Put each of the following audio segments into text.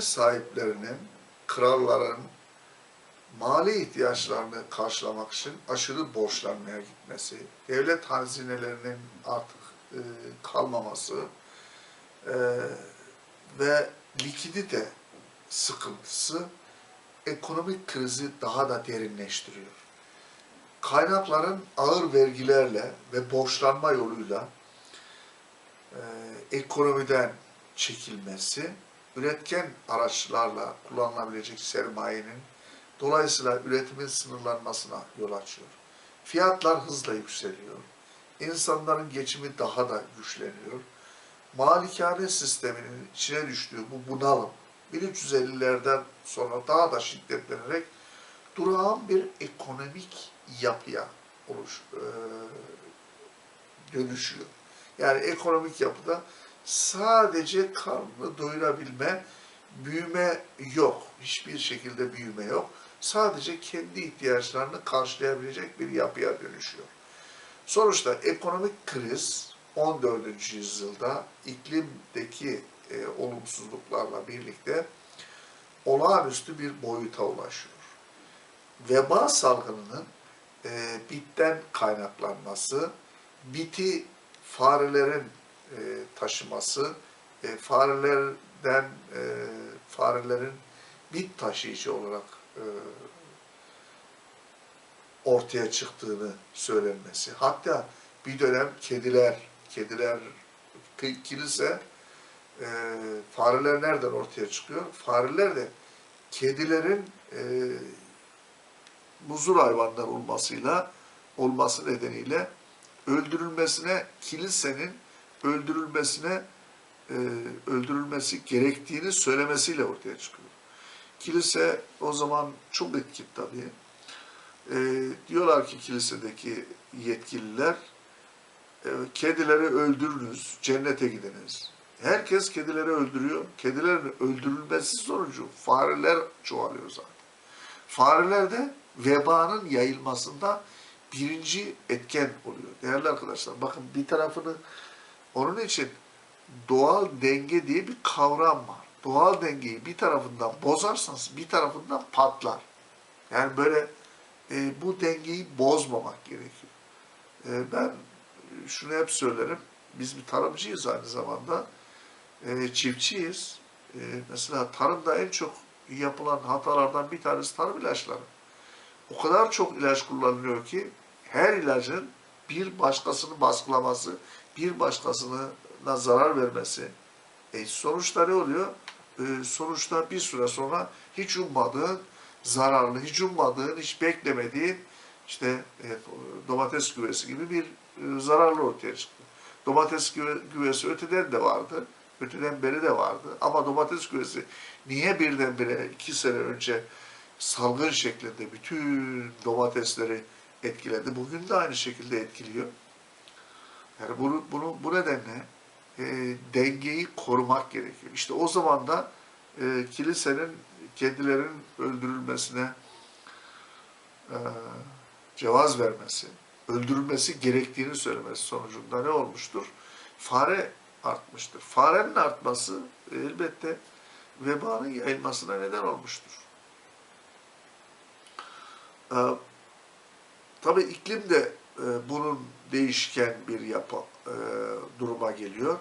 sahiplerinin, kralların mali ihtiyaçlarını karşılamak için aşırı borçlanmaya gitmesi, devlet hazinelerinin artık e, kalmaması e, ve likidite sıkıntısı ekonomik krizi daha da derinleştiriyor. Kaynakların ağır vergilerle ve borçlanma yoluyla e, ekonomiden çekilmesi, üretken araçlarla kullanılabilecek sermayenin dolayısıyla üretimin sınırlanmasına yol açıyor. Fiyatlar hızla yükseliyor. İnsanların geçimi daha da güçleniyor. Malikane sisteminin içine düştüğü bu bunalım 1350'lerden sonra daha da şiddetlenerek durağan bir ekonomik yapıya oluş, e, dönüşüyor. Yani ekonomik yapıda sadece karnını doyurabilme, büyüme yok. Hiçbir şekilde büyüme yok. Sadece kendi ihtiyaçlarını karşılayabilecek bir yapıya dönüşüyor. Sonuçta ekonomik kriz 14. yüzyılda iklimdeki e, olumsuzluklarla birlikte olağanüstü bir boyuta ulaşıyor. Veba salgınının e, bitten kaynaklanması, biti farelerin e, taşıması, e, farelerden e, farelerin bit taşıyıcı olarak e, ortaya çıktığını söylenmesi. Hatta bir dönem kediler, kediler ki- kilise e, fareler nereden ortaya çıkıyor? Fareler de kedilerin e, muzur hayvanlar olmasıyla olması nedeniyle öldürülmesine kilisenin öldürülmesine e, öldürülmesi gerektiğini söylemesiyle ortaya çıkıyor. Kilise o zaman çok etkili tabii. E, diyorlar ki kilisedeki yetkililer e, kedileri öldürünüz, cennete gidiniz. Herkes kedileri öldürüyor. Kedilerin öldürülmesi sonucu fareler çoğalıyor zaten. Fareler de vebanın yayılmasında birinci etken oluyor. Değerli arkadaşlar bakın bir tarafını onun için doğal denge diye bir kavram var. Doğal dengeyi bir tarafından bozarsanız bir tarafından patlar. Yani böyle e, bu dengeyi bozmamak gerekiyor. E, ben şunu hep söylerim. Biz bir tarımcıyız aynı zamanda. E, çiftçiyiz. E, mesela tarımda en çok yapılan hatalardan bir tanesi tarım ilaçları. O kadar çok ilaç kullanılıyor ki her ilacın bir başkasını baskılaması, bir başkasına zarar vermesi. E, sonuçta ne oluyor? E, sonuçta bir süre sonra hiç ummadığın, zararlı, hiç ummadığın, hiç beklemediğin işte e, domates güvesi gibi bir e, zararlı ortaya çıktı. Domates güve- güvesi öteden de vardı. Öteden beri de vardı. Ama domates güvesi niye birdenbire iki sene önce salgın şeklinde bütün domatesleri etkiledi. Bugün de aynı şekilde etkiliyor. Yani bunu, bunu bu nedenle e, dengeyi korumak gerekiyor. İşte o zaman da e, kilisenin kedilerin öldürülmesine e, cevaz vermesi, öldürülmesi gerektiğini söylemesi sonucunda ne olmuştur? Fare artmıştır. Farenin artması elbette vebanın yayılmasına neden olmuştur. Ee, tabii iklim de e, bunun değişken bir yapı e, duruma geliyor.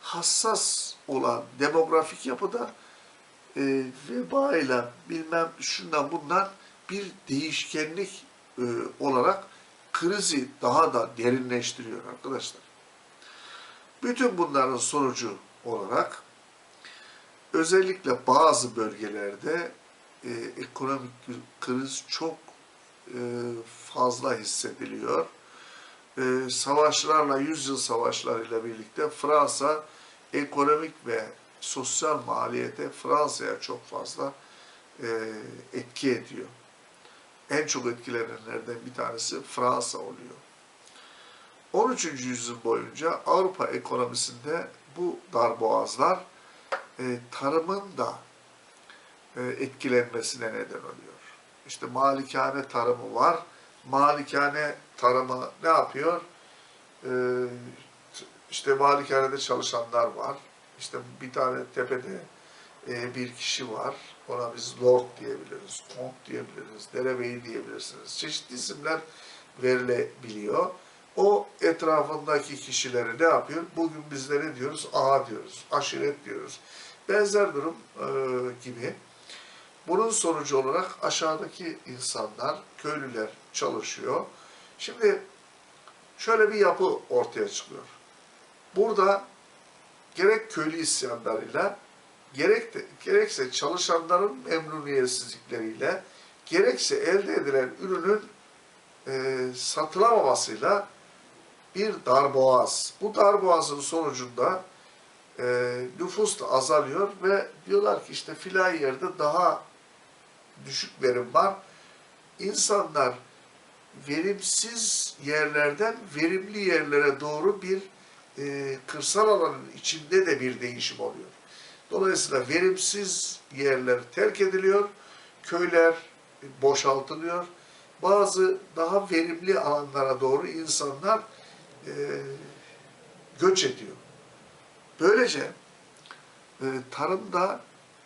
Hassas olan demografik yapıda e, veba ile bilmem şundan bundan bir değişkenlik e, olarak krizi daha da derinleştiriyor arkadaşlar. Bütün bunların sonucu olarak özellikle bazı bölgelerde e, ekonomik kriz çok e, fazla hissediliyor. E, savaşlarla, yüzyıl savaşlarıyla birlikte Fransa ekonomik ve sosyal maliyete Fransa'ya çok fazla e, etki ediyor. En çok etkilenenlerden bir tanesi Fransa oluyor. 13. yüzyıl boyunca Avrupa ekonomisinde bu darboğazlar e, tarımın da e, etkilenmesine neden oluyor. İşte malikane tarımı var. Malikane tarımı ne yapıyor? E, işte malikanede çalışanlar var. İşte bir tane tepede e, bir kişi var. Ona biz lord diyebiliriz, kont diyebiliriz, derebeyi diyebilirsiniz. Çeşitli isimler verilebiliyor. O etrafındaki kişileri ne yapıyor? Bugün ne diyoruz? Ağa diyoruz, aşiret diyoruz. Benzer durum e, gibi. Bunun sonucu olarak aşağıdaki insanlar, köylüler çalışıyor. Şimdi şöyle bir yapı ortaya çıkıyor. Burada gerek köylü isyanlarıyla, gerek de, gerekse çalışanların memnuniyetsizlikleriyle, gerekse elde edilen ürünün e, satılamamasıyla bir darboğaz. Bu darboğazın sonucunda e, nüfus da azalıyor ve diyorlar ki işte filan yerde daha düşük verim var. İnsanlar verimsiz yerlerden verimli yerlere doğru bir e, kırsal alanın içinde de bir değişim oluyor. Dolayısıyla verimsiz yerler terk ediliyor, köyler boşaltılıyor. Bazı daha verimli alanlara doğru insanlar e, göç ediyor. Böylece e, tarımda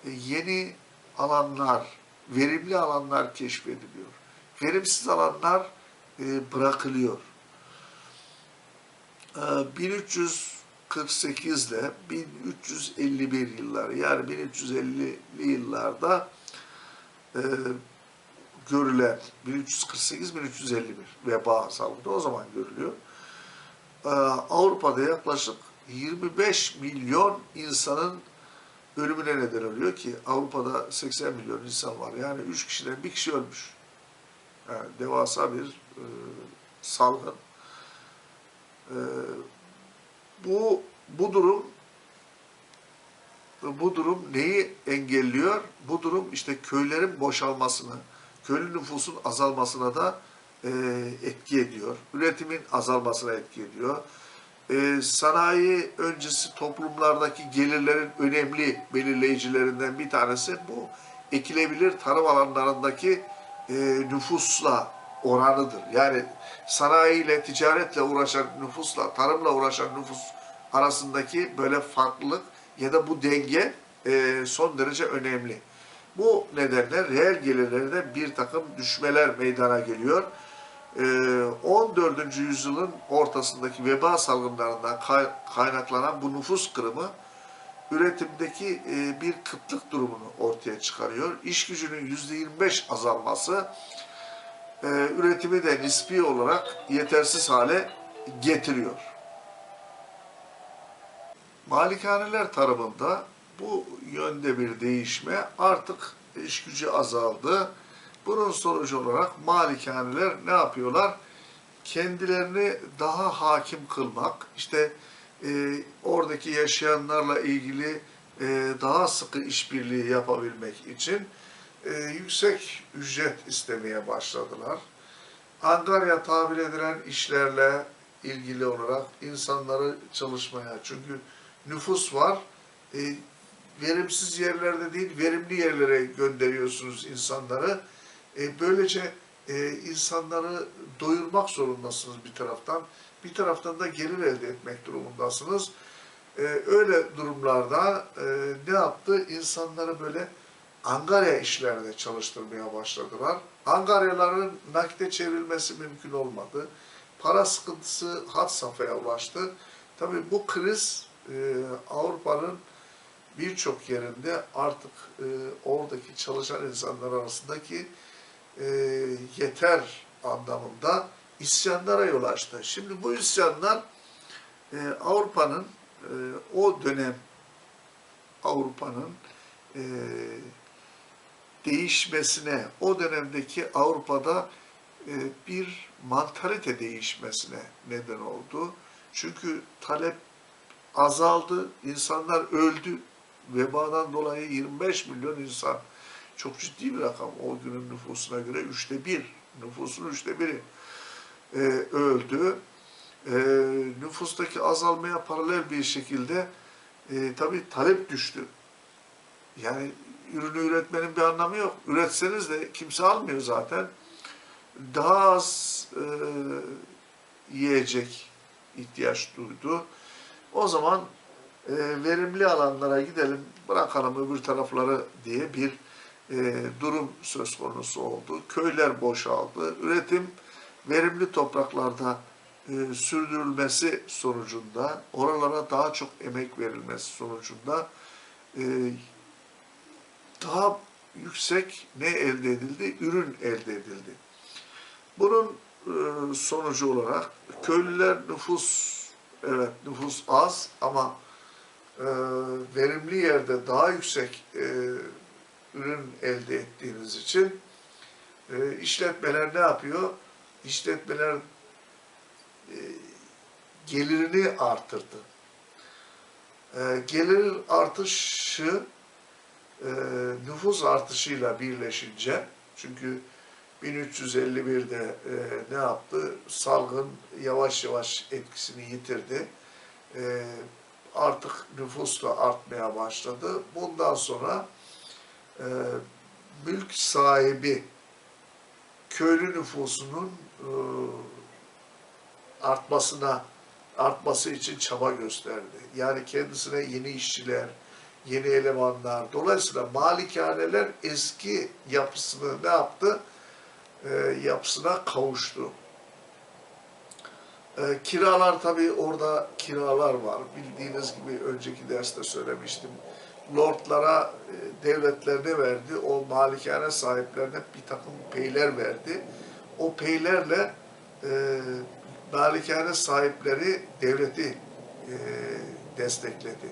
e, yeni alanlar, verimli alanlar keşfediliyor. Verimsiz alanlar e, bırakılıyor. E, 1348 ile 1351 yılları yani 1350'li yıllarda e, görülen 1348-1351 veba salgını o zaman görülüyor. Ee, Avrupa'da yaklaşık 25 milyon insanın ölümüne neden oluyor ki Avrupa'da 80 milyon insan var. Yani 3 kişiden bir kişi ölmüş. Yani devasa bir e, salgın. E, bu bu durum bu durum neyi engelliyor? Bu durum işte köylerin boşalmasını, köylü nüfusun azalmasına da e, etki ediyor. Üretimin azalmasına etki ediyor. E, sanayi öncesi toplumlardaki gelirlerin önemli belirleyicilerinden bir tanesi bu ekilebilir tarım alanlarındaki e, nüfusla oranıdır. Yani sanayiyle, ticaretle uğraşan nüfusla, tarımla uğraşan nüfus arasındaki böyle farklılık ya da bu denge e, son derece önemli. Bu nedenle reel gelirlerde bir takım düşmeler meydana geliyor. 14. yüzyılın ortasındaki veba salgınlarından kaynaklanan bu nüfus kırımı üretimdeki bir kıtlık durumunu ortaya çıkarıyor. İş gücünün %25 azalması üretimi de nispi olarak yetersiz hale getiriyor. Malikaneler tarafında bu yönde bir değişme artık iş gücü azaldı. Bunun sonucu olarak malikaneler ne yapıyorlar? Kendilerini daha hakim kılmak, işte e, oradaki yaşayanlarla ilgili e, daha sıkı işbirliği yapabilmek için e, yüksek ücret istemeye başladılar. Angarya tabir edilen işlerle ilgili olarak insanları çalışmaya, çünkü nüfus var, e, verimsiz yerlerde değil, verimli yerlere gönderiyorsunuz insanları. E, böylece e, insanları doyurmak zorundasınız bir taraftan. Bir taraftan da gelir elde etmek durumundasınız. E, öyle durumlarda e, ne yaptı? İnsanları böyle angarya işlerde çalıştırmaya başladılar. Angaryaların nakde çevrilmesi mümkün olmadı. Para sıkıntısı had safhaya ulaştı. Tabii bu kriz e, Avrupa'nın birçok yerinde artık e, oradaki çalışan insanlar arasındaki e, yeter anlamında isyanlara yol açtı. Şimdi bu isyanlar e, Avrupa'nın e, o dönem Avrupa'nın e, değişmesine, o dönemdeki Avrupa'da e, bir mantalite değişmesine neden oldu. Çünkü talep azaldı, insanlar öldü. Vebadan dolayı 25 milyon insan çok ciddi bir rakam. O günün nüfusuna göre üçte bir, nüfusun üçte biri e, öldü. E, nüfustaki azalmaya paralel bir şekilde e, tabii talep düştü. Yani ürünü üretmenin bir anlamı yok. Üretseniz de kimse almıyor zaten. Daha az e, yiyecek ihtiyaç duydu. O zaman e, verimli alanlara gidelim, bırakalım öbür tarafları diye bir e, durum söz konusu oldu. Köyler boşaldı. Üretim verimli topraklarda e, sürdürülmesi sonucunda, oralara daha çok emek verilmesi sonucunda e, daha yüksek ne elde edildi? Ürün elde edildi. Bunun e, sonucu olarak köylüler nüfus, evet nüfus az ama e, verimli yerde daha yüksek e, ürün elde ettiğiniz için e, işletmeler ne yapıyor? İşletmeler e, gelirini artırdı. E, gelir artışı e, nüfus artışıyla birleşince çünkü 1351'de e, ne yaptı? Salgın yavaş yavaş etkisini yitirdi. E, artık nüfus da artmaya başladı. Bundan sonra e, mülk sahibi köylü nüfusunun e, artmasına artması için çaba gösterdi. Yani kendisine yeni işçiler, yeni elemanlar. Dolayısıyla malikaneler eski yapısını ne yaptı? E, yapısına kavuştu. E, kiralar tabii orada kiralar var. Bildiğiniz gibi önceki derste söylemiştim. Lordlara, e, devletlerine verdi. O malikane sahiplerine bir takım peyler verdi. O peylerle e, malikane sahipleri devleti e, destekledi.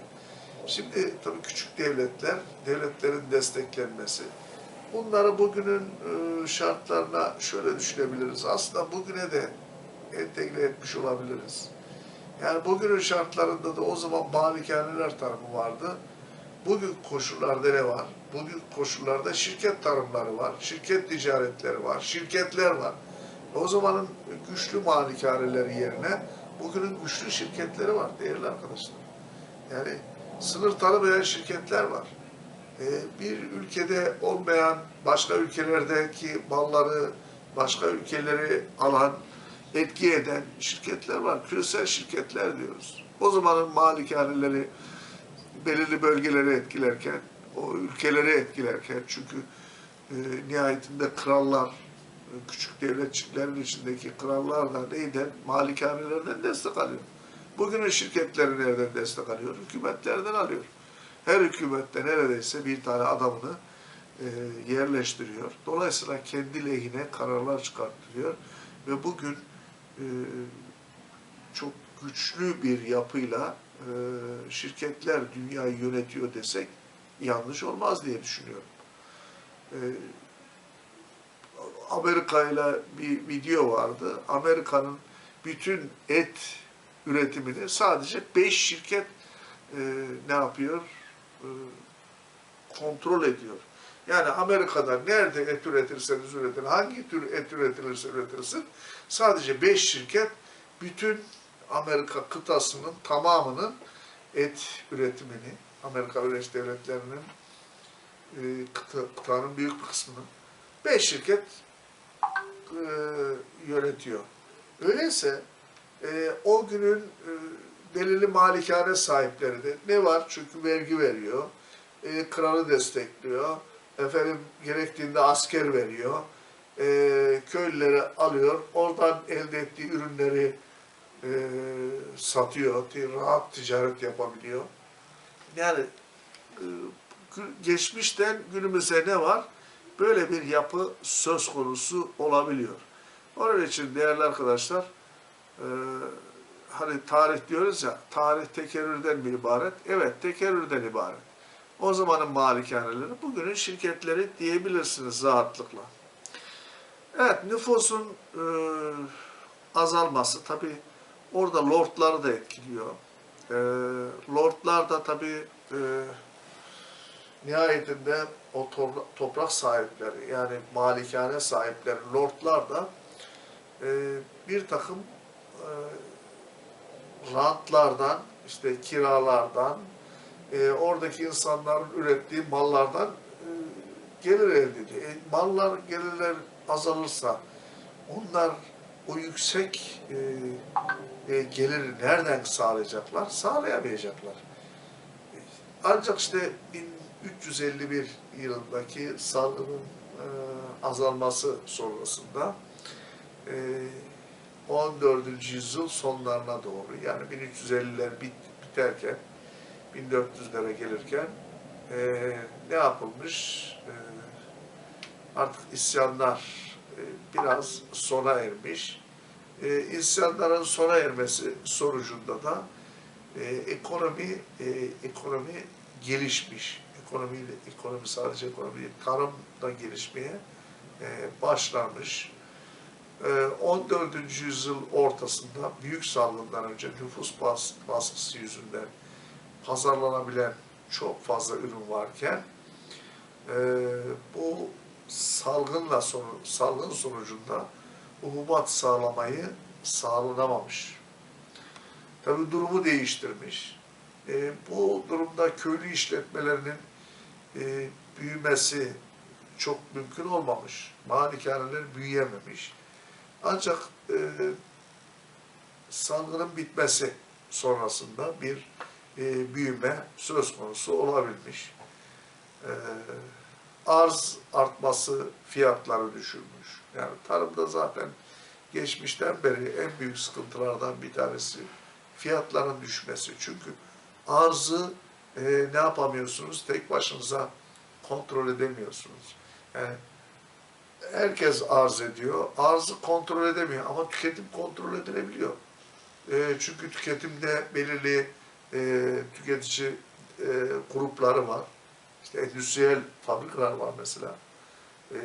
Şimdi tabii küçük devletler, devletlerin desteklenmesi. Bunları bugünün e, şartlarına şöyle düşünebiliriz. Aslında bugüne de entegre etmiş olabiliriz. Yani bugünün şartlarında da o zaman malikaneler tarımı vardı. Bugün koşullarda ne var? Bugün koşullarda şirket tarımları var, şirket ticaretleri var, şirketler var. O zamanın güçlü malikaneleri yerine bugünün güçlü şirketleri var değerli arkadaşlar. Yani sınır tanımayan şirketler var. Ee, bir ülkede olmayan başka ülkelerdeki malları başka ülkeleri alan, etki eden şirketler var. Küresel şirketler diyoruz. O zamanın malikaneleri belirli bölgeleri etkilerken, o ülkeleri etkilerken çünkü e, nihayetinde krallar, e, küçük devletçiklerin içindeki krallar da neyden? Malikanelerden destek alıyor. Bugünün şirketleri nereden destek alıyor? Hükümetlerden alıyor. Her hükümette neredeyse bir tane adamını e, yerleştiriyor. Dolayısıyla kendi lehine kararlar çıkartıyor ve bugün e, çok güçlü bir yapıyla şirketler dünyayı yönetiyor desek yanlış olmaz diye düşünüyorum. E, Amerika ile bir video vardı. Amerika'nın bütün et üretimini sadece 5 şirket e, ne yapıyor? E, kontrol ediyor. Yani Amerika'da nerede et üretirseniz üretin, hangi tür et üretilirse üretilsin, sadece 5 şirket bütün Amerika kıtasının tamamının et üretimini, Amerika Birleşik Devletleri'nin e, kıta, kıtanın büyük bir kısmını 5 şirket e, yönetiyor. Öyleyse e, o günün e, belirli malikane sahipleri de ne var? Çünkü vergi veriyor, e, kralı destekliyor, efendim gerektiğinde asker veriyor, e, köylüleri alıyor, oradan elde ettiği ürünleri e, satıyor, rahat ticaret yapabiliyor. Yani e, geçmişten günümüze ne var? Böyle bir yapı söz konusu olabiliyor. Onun için değerli arkadaşlar, e, hani tarih diyoruz ya, tarih tekerrürden mi ibaret? Evet, tekerrürden ibaret. O zamanın malikaneleri, bugünün şirketleri diyebilirsiniz rahatlıkla. Evet, nüfusun e, azalması tabii orada lordları da etkiliyor. E, lordlar da tabii e, nihayetinde o toprak sahipleri yani malikane sahipleri, lordlar da e, bir takım e, rantlardan, işte kiralardan, e, oradaki insanların ürettiği mallardan e, gelir elde ediyor. E, mallar, gelirler azalırsa onlar o yüksek e, e, geliri nereden sağlayacaklar? Sağlayamayacaklar. ancak işte 1351 yılındaki salgının e, azalması sonrasında e, 14. yüzyıl sonlarına doğru yani 1350'ler bit, biterken 1400'lere gelirken e, ne yapılmış? E, artık isyanlar biraz sona ermiş. E, isyanların sona ermesi sonucunda da e, ekonomi e, ekonomi gelişmiş. Ekonomi ekonomi sadece ekonomi değil, tarım da gelişmeye e, başlamış. E, 14. yüzyıl ortasında büyük salgından önce nüfus bas, baskısı yüzünden pazarlanabilen çok fazla ürün varken e, bu salgınla sonu, salgın sonucunda hububat sağlamayı sağlanamamış. Tabii durumu değiştirmiş. E, bu durumda köylü işletmelerinin e, büyümesi çok mümkün olmamış. Malikaneler büyüyememiş. Ancak e, salgının bitmesi sonrasında bir e, büyüme söz konusu olabilmiş. E, arz artması fiyatları düşürmüş. Yani tarımda zaten geçmişten beri en büyük sıkıntılardan bir tanesi fiyatların düşmesi. Çünkü arzı e, ne yapamıyorsunuz? Tek başınıza kontrol edemiyorsunuz. Yani herkes arz ediyor. Arzı kontrol edemiyor ama tüketim kontrol edilebiliyor. E, çünkü tüketimde belirli e, tüketici e, grupları var. İşte endüstriyel fabrikalar var mesela. E,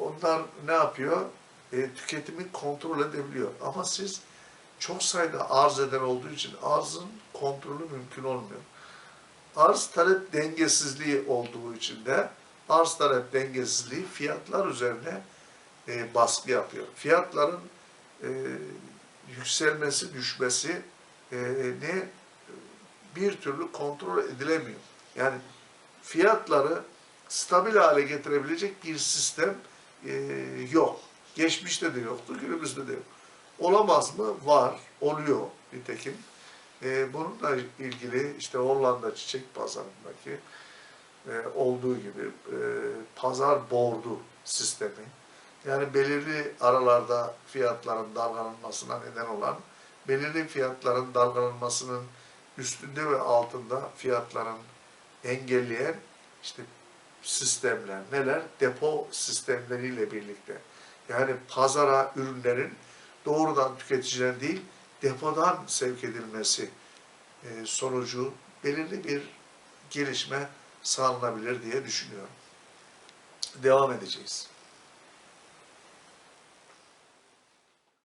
onlar ne yapıyor? E, tüketimi kontrol edebiliyor. Ama siz çok sayıda arz eden olduğu için arzın kontrolü mümkün olmuyor. Arz talep dengesizliği olduğu için de arz talep dengesizliği fiyatlar üzerine e, baskı yapıyor. Fiyatların e, yükselmesi, düşmesi e, ne bir türlü kontrol edilemiyor. Yani fiyatları stabil hale getirebilecek bir sistem e, yok. Geçmişte de yoktu, günümüzde de yok. Olamaz mı? Var, oluyor nitekim. E, bununla ilgili işte Hollanda çiçek pazarındaki e, olduğu gibi e, pazar bordu sistemi, yani belirli aralarda fiyatların dalgalanmasına neden olan, belirli fiyatların dalgalanmasının üstünde ve altında fiyatların engelleyen işte sistemler neler? Depo sistemleriyle birlikte. Yani pazara ürünlerin doğrudan tüketiciden değil, depodan sevk edilmesi e, sonucu belirli bir gelişme sağlanabilir diye düşünüyorum. Devam edeceğiz.